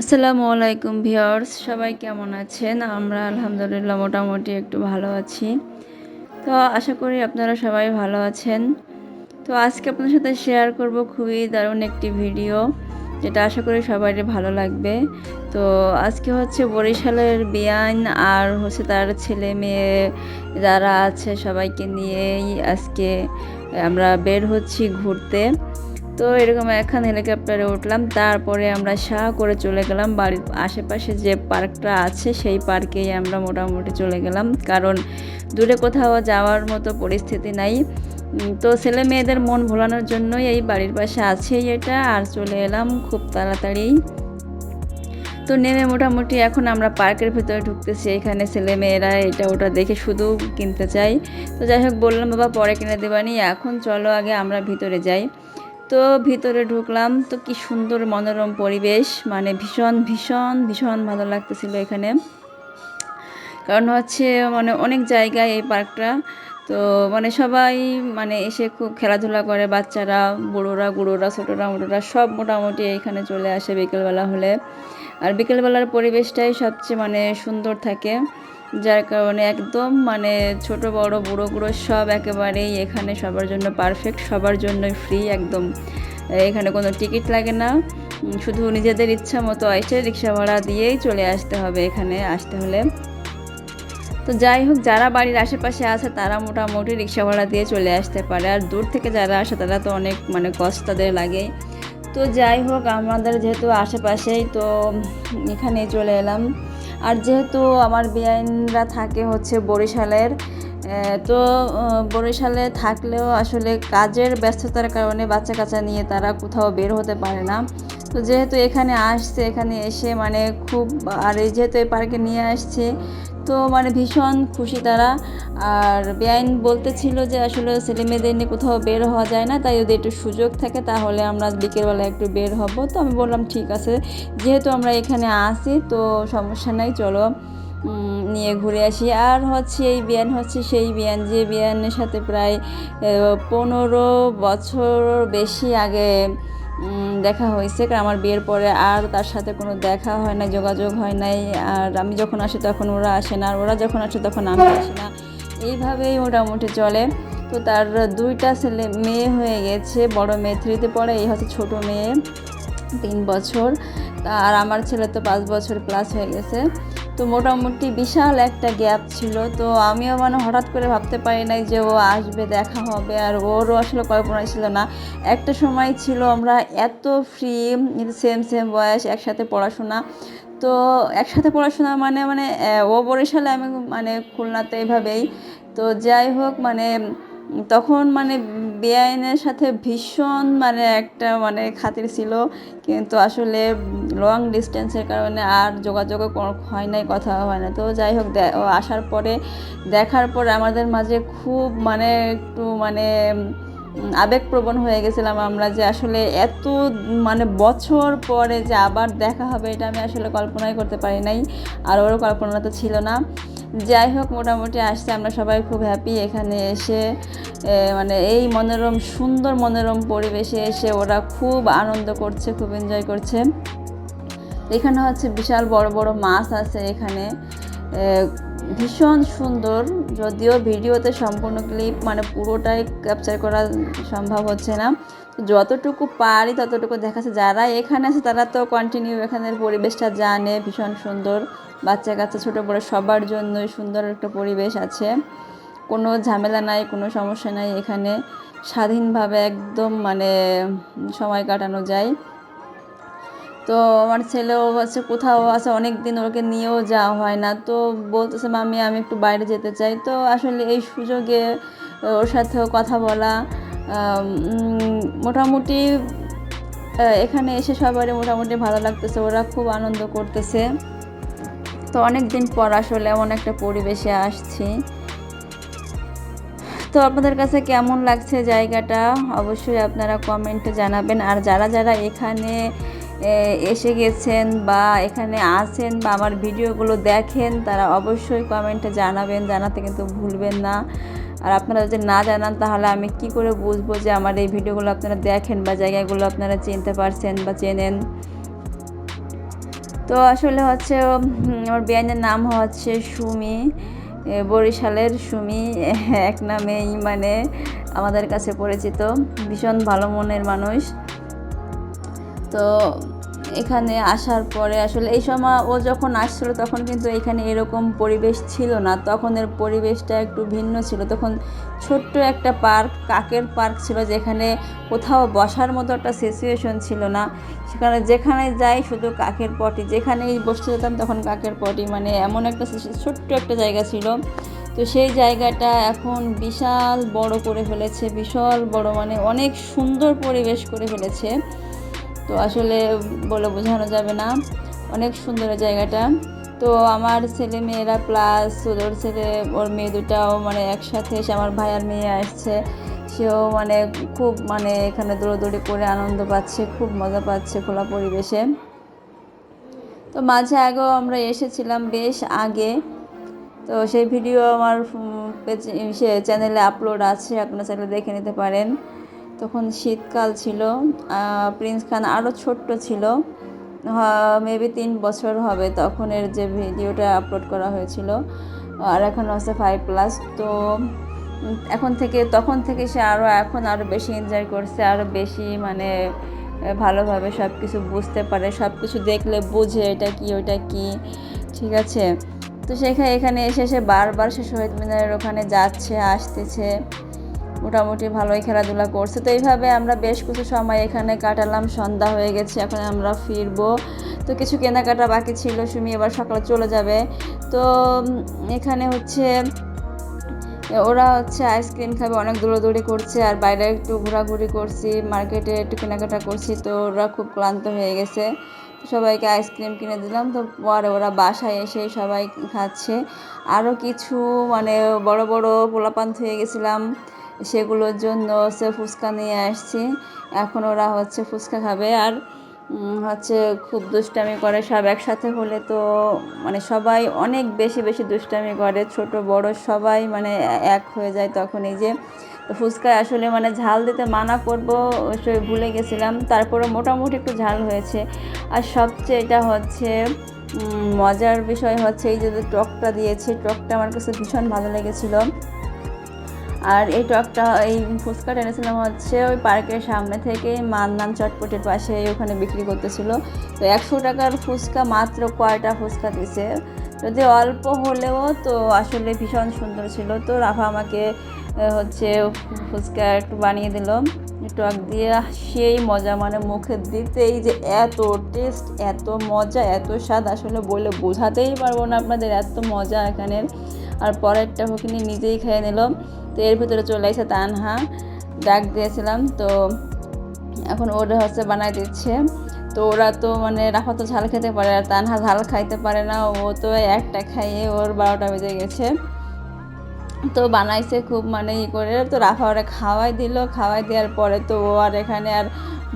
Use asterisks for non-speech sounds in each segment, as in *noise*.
আসসালামু আলাইকুম ভিউয়ার্স, সবাই কেমন আছেন? আমরা আলহামদুলিল্লাহ মোটামুটি একটু ভালো আছি। তো আশা করি আপনারা সবাই ভালো আছেন। তো আজকে আপনার সাথে শেয়ার করব খুবই দারুণ একটি ভিডিও যেটা আশা করি সবারই ভালো লাগবে। তো আজকে হচ্ছে বরিশালের বিয়ান আর হচ্ছে তার ছেলে মেয়ে যারা আছে সবাইকে নিয়েই আজকে আমরা বের হচ্ছি ঘুরতে। তো এরকম এখন হেলিকপ্টারে উঠলাম, তারপরে আমরা শাহ করে চলে গেলাম বাড়ির আশেপাশে যে পার্কটা আছে সেই পার্কেই আমরা মোটামুটি চলে গেলাম। কারণ দূরে কোথাও যাওয়ার মতো পরিস্থিতি নাই। তো ছেলে মেয়েদের মন ভোলানোর জন্যই এই বাড়ির পাশে আছেই এটা, আর চলে এলাম খুব তাড়াতাড়ি। তো নেমে মোটামুটি এখন আমরা পার্কের ভিতরে ঢুকতেছি, এখানে ছেলে মেয়েরা এটা ওটা দেখে শুধু কিনতে চাই তো যাই হোক বললাম, বাবা, পরে কিনে দেবানি, এখন চলো আগে আমরা ভিতরে যাই। তো ভিতরে ঢুকলাম। তো কি সুন্দর মনোরম পরিবেশ। মানে ভীষণ ভীষণ ভীষণ ভালো লাগতেছিল এখানে। কারণ হচ্ছে মানে অনেক জায়গায় এই পার্কটা। তো মানে সবাই মানে এসে খুব খেলাধুলা করে। বাচ্চারা, বুড়োরা, গুঁড়োরা, ছোটোরা, মোটোরা সব মোটামুটি এখানে চলে আসে বিকেলবেলা হলে। আর বিকেলবেলার পরিবেশটাই সবচেয়ে মানে সুন্দর থাকে। যার কারণে একদম মানে ছোট, বড়, বুড়ো বুড়ো সব একেবারেই এখানে সবার জন্য পারফেক্ট সবার জন্যই ফ্রি একদম। এখানে কোনো টিকিট লাগে না। শুধু নিজেদের ইচ্ছা মতো এসে রিক্সা ভাড়া দিয়েই চলে আসতে হবে এখানে, আসতে হলে। তো যাই হোক, যারা বাড়ির আশেপাশে আছে তারা মোটামুটি রিক্সা ভাড়া দিয়ে চলে আসতে পারে। আর দূর থেকে যারা আসে তারা তো অনেক মানে কষ্ট তাদের লাগে। তো যাই হোক, আমাদের যেহেতু আশেপাশেই তো এখানে চলে এলাম। আর যেহেতু আমার বেআইনরা থাকে হচ্ছে বরিশালের তো বরিশালে থাকলেও আসলে কাজের ব্যস্ততার কারণে বাচ্চা কাচ্চা নিয়ে তারা কোথাও বের হতে পারে না। তো যেহেতু এখানে আসছে, এখানে এসে মানে খুব, আর যেহেতু এই পার্কে নিয়ে আসছে তো মানে ভীষণ খুশি তারা। আর বেআইন বলতেছিল যে আসলে ছেলে মেয়েদের নিয়ে কোথাও বের হওয়া যায় না, তাই যদি একটু সুযোগ থাকে, তাহলে আমরা বিকেলবেলা একটু বের হব। তো আমি বললাম, ঠিক আছে। যেহেতু আমরা এখানে আসি তো সমস্যা নাই, চলো নিয়ে ঘুরে আসি। আর হচ্ছে এই বিয়ান হচ্ছে সেই বিয়ান যে বিয়ানের সাথে প্রায় পনেরো বছর বেশি আগে দেখা হয়েছে, কারণ আমার বিয়ের পরে আর তার সাথে কোনো দেখা হয় না যোগাযোগ হয় নাই। আর আমি যখন আসি তখন ওরা আসে না, আর ওরা যখন আসে তখন আমি আসি না। এইভাবেই মোটামুটি চলে। তো তার দুইটা ছেলে, মেয়ে হয়ে গেছে, বড় মেয়ে থ্রিতে পড়ে, এই হচ্ছে ছোট মেয়ে, তিন বছর। আর আমার ছেলে তো পাঁচ বছর প্লাস হয়ে গেছে। তো মোটামুটি বিশাল একটা গ্যাপ ছিল। তো আমিও মানে হঠাৎ করে ভাবতে পারি নাই যে ও আসবে, দেখা হবে, আর ওরও আসলে কল্পনা ছিল না। একটা সময় ছিল আমরা এত ফ্রি সেম সেম বয়স, একসাথে পড়াশোনা। তো একসাথে পড়াশোনা মানে মানে ও বরিশালে আমি মানে খুলনাতে এভাবেই। তো যাই হোক মানে তখন মানে বেআইনের সাথে ভীষণ মানে একটা মানে খাতির ছিল। কিন্তু আসলে লং ডিস্টেন্সের কারণে আর যোগাযোগও হয় নাই, কথা হয় না। তো যাই হোক আসার পরে দেখার পর আমাদের মাঝে খুব মানে একটু মানে আবেগপ্রবণ হয়ে গেছিলাম আমরা যে আসলে এত মানে বছর পরে যে আবার দেখা হবে, এটা আমি আসলে কল্পনাই করতে পারি নাই। আর ওরও কল্পনা তো ছিল না। যাই হোক, মোটামুটি আসছে। আমরা সবাই খুব হ্যাপি এখানে এসে মানে এই মনোরম, সুন্দর মনোরম পরিবেশে এসে ওরা খুব আনন্দ করছে, খুব এনজয় করছে। এখানে হচ্ছে বিশাল বড় বড় মাছ আছে এখানে। ভীষণ সুন্দর। যদিও ভিডিওতে সম্পূর্ণ ক্লিপ মানে পুরোটাই ক্যাপচার করা সম্ভব হচ্ছে না। যতটুকু পারি ততটুকু দেখাচ্ছে। যারা এখানে আছে তারা তো কন্টিনিউ এখানের পরিবেশটা জানে, ভীষণ সুন্দর। বাচ্চা কাচ্চা ছোটো বড়ো সবার জন্যই সুন্দর একটা পরিবেশ আছে। কোনো ঝামেলা নাই, কোনো সমস্যা নাই। এখানে স্বাধীনভাবে একদম মানে সময় কাটানো যায়। তো আমার ছেলেও আছে, কোথাও আছে অনেক দিন ওকে নিয়েও যাওয়া হয় না। তো বলতেছে মামি আমি একটু বাইরে যেতে চাই। তো আসলে এই সুযোগে ওর সাথেও কথা বলা মোটামুটি এখানে এসে সবারই মোটামুটি ভালো লাগতেছে। ওরা খুব আনন্দ করতেছে। তো অনেক দিন পর আসলে এমন একটা পরিবেশে আসছি। তো আপনাদের কাছে কেমন লাগছে জায়গাটা? অবশ্যই আপনারা কমেন্টে জানাবেন। আর যারা যারা এখানে এসে গেছেন বা এখানে আছেন বা আমার ভিডিওগুলো দেখেন, তারা অবশ্যই কমেন্টে জানাবেন। জানাতে কিন্তু ভুলবেন না। আর আপনারা যদি না জানান, তাহলে আমি কি করে বুঝব যে আমার এই ভিডিওগুলো আপনারা দেখেন বা জায়গাগুলো আপনারা চিনতে পারছেন বা চেনেন? তো আসলে হচ্ছে আমার বিয়ানের নাম হচ্ছে সুমি বরিশালের সুমি, *laughs* এক নামেই মানে আমাদের কাছে পরিচিত, ভীষণ ভালো মনের মানুষ। তো এখানে আসার পরে আসলে এই সময় ও যখন আসছিল তখন কিন্তু এখানে এরকম পরিবেশ ছিল না। তখনের পরিবেশটা একটু ভিন্ন ছিল। তখন ছোট্ট একটা পার্ক, কাকের পার্ক ছিল যেখানে কোথাও বসার মতো একটা সিচুয়েশন ছিল না। সেখানে যেখানে যাই শুধু কাকের পটি যেখানেই বসতে যেতাম তখন কাকের পটি মানে এমন একটা ছোট্ট একটা জায়গা ছিল। তো সেই জায়গাটা এখন বিশাল বড় করে ফেলেছে, বিশাল বড় মানে অনেক সুন্দর পরিবেশ করে ফেলেছে। তো আসলে বলে বোঝানো যাবে না। অনেক সুন্দর জায়গাটা। তো আমার ছেলে মেয়েরা প্লাস ওর ছেলে, ওর মেয়ে দুটাও মানে একসাথে এসে আমার ভাইয়ার মেয়ে আসছে। সেও মানে খুব মানে এখানে দৌড়দৌড়ি করে আনন্দ পাচ্ছে, খুব মজা পাচ্ছে খোলা পরিবেশে। তো মাঝে আগেও আমরা এসেছিলাম বেশ আগে। তো সেই ভিডিও আমার সে চ্যানেলে আপলোড আছে, আপনারা চ্যানেলে দেখে নিতে পারেন। তখন শীতকাল ছিল প্রিন্স খান আরও ছোট্ট ছিল মেবি তিন বছর হবে তখনের যে ভিডিওটা আপলোড করা হয়েছিল, আর এখন হচ্ছে ফাইভ প্লাস তো এখন থেকে, তখন থেকে সে আরও এখন আরও বেশি এনজয় করছে আরও বেশি মানে ভালোভাবে সব কিছু বুঝতে পারে সব কিছু দেখলে বুঝে এটা কি ওটা কি, ঠিক আছে? তো সেখানে, এখানে এসে সে বারবার সে শহীদ মিনারের ওখানে যাচ্ছে, আসতেছে। মোটামুটি ভালোই খেলাধুলা করছে। তো এইভাবে আমরা বেশ কিছু সময় এখানে কাটালাম, সন্ধ্যা হয়ে গেছে, এখন আমরা ফিরবো। তো কিছু কেনাকাটা বাকি ছিল, সুমি এবার সকালে চলে যাবে। তো এখানে হচ্ছে, ওরা হচ্ছে আইসক্রিম খাবে, অনেক দৌড়াদৌড়ি করছে, আর বাইরে একটু ঘোরাঘুরি করছি, মার্কেটে একটু কেনাকাটা করছি, তো ওরা খুব ক্লান্ত হয়ে গেছে। সবাইকে আইসক্রিম কিনে দিলাম, তো পরে ওরা বাসায় এসে সবাই খাচ্ছে। আরও কিছু মানে বড় বড় পোলাপান হয়ে গেছিলাম। সেগুলোর জন্য হচ্ছে ফুচকা নিয়ে আসছি। এখন ওরা হচ্ছে ফুচকা খাবে আর হচ্ছে খুব দুষ্টামি করে সব একসাথে হলে তো মানে সবাই অনেক বেশি বেশি দুষ্টামি করে, ছোট বড় সবাই মানে এক হয়ে যায় তখন এই যে ফুচকায় আসলে মানে ঝাল দিতে মানা করব সে ভুলে গেছিলাম তারপরে মোটামুটি একটু ঝাল হয়েছে। আর সবচেয়ে এটা হচ্ছে মজার বিষয় হচ্ছে এই যে টকটা দিয়েছে, টকটা আমার কাছে ভীষণ ভালো লেগেছিলো। আর এই টকটা এই ফুচকাটা এনেছিলাম হচ্ছে ওই পার্কের সামনে থেকে মান্নান চটপটির পাশে ওখানে বিক্রি করতেছিল। তো একশো টাকার ফুচকা মাত্র কয়টা ফুচকা দিছে? যদি অল্প হলেও তো আসলে ভীষণ সুন্দর ছিল। তো রাফা আমাকে হচ্ছে ফুচকা একটু বানিয়ে দিল। টক দিয়ে সেই মজা মানে মুখে দিতেই যে এত টেস্ট এত মজা, এত স্বাদ আসলে বলে বোঝাতেই পারব না আপনাদের এত মজা এখানের। আর পরেরটা হকিনি নিজেই খেয়ে নিলাম তো এর ভিতরে চলে এসে তানহা। ডাক দিয়েছিলাম, তো এখন ওরা হচ্ছে বানাই দিচ্ছে। তো ওরা তো মানে রাফা তো ঝাল খেতে পারে, আর তানহা ঝাল খাইতে পারে না। ও তো একটা খাইয়ে ওর বারোটা বেজে গেছে। তো বানাইছে খুব মানে ই করে। তো রাফা ওরা খাওয়াই দিল। খাওয়াই দেওয়ার পরে তো ও আর এখানে আর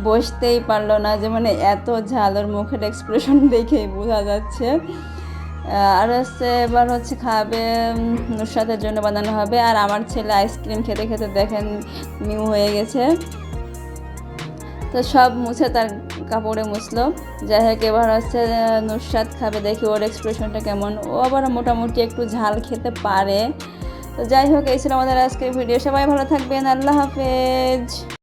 বসতেই পারল না যে মানে এত ঝাল, ওর মুখের এক্সপ্রেশন দেখেই বোঝা যাচ্ছে। আর হচ্ছে এবার হচ্ছে খাবে নুসরাতের জন্য বানানো হবে। আর আমার ছেলে আইসক্রিম খেতে খেতে দেখেন নিউ হয়ে গেছে। তো সব মুছে তার কাপড়ে মুছলো। যাই হোক, এবার হচ্ছে নুসরাত খাবে, দেখি ওর এক্সপ্রেশনটা কেমন। ও আবার মোটামুটি একটু ঝাল খেতে পারে। তো যাই হোক, এই ছিল আমাদের আজকের ভিডিও সবাই ভালো থাকবেন। আল্লাহ হাফেজ।